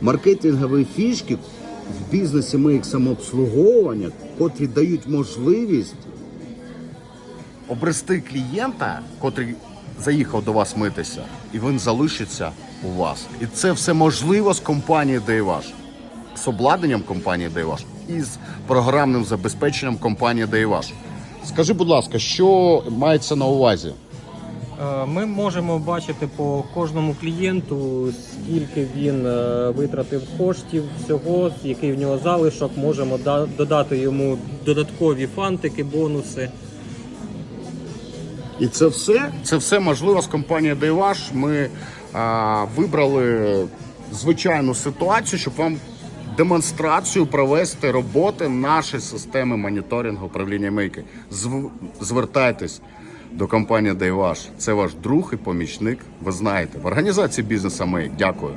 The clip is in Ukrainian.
маркетингові фішки в бізнесі ми їх самообслуговування, котрі дають можливість обрести клієнта, котрий заїхав до вас митися, і він залишиться у вас. І це все можливо з компанією DayWash. з обладнанням компанії DayWash і з програмним забезпеченням компанії DayWash. Скажи, будь ласка, що мається на увазі? Е, Ми можемо бачити по кожному клієнту, скільки він е, витратив коштів всього, який в нього залишок. Можемо додати йому додаткові фантики, бонуси. І це все? Це все можливо з компанією DayWash. Ми а, вибрали звичайну ситуацію, щоб вам демонстрацію провести роботи нашої системи моніторингу управління мийки. Зв- Звертайтесь до компанії Дайваш. Це ваш друг і помічник. Ви знаєте, в організації бізнесу ми Дякую.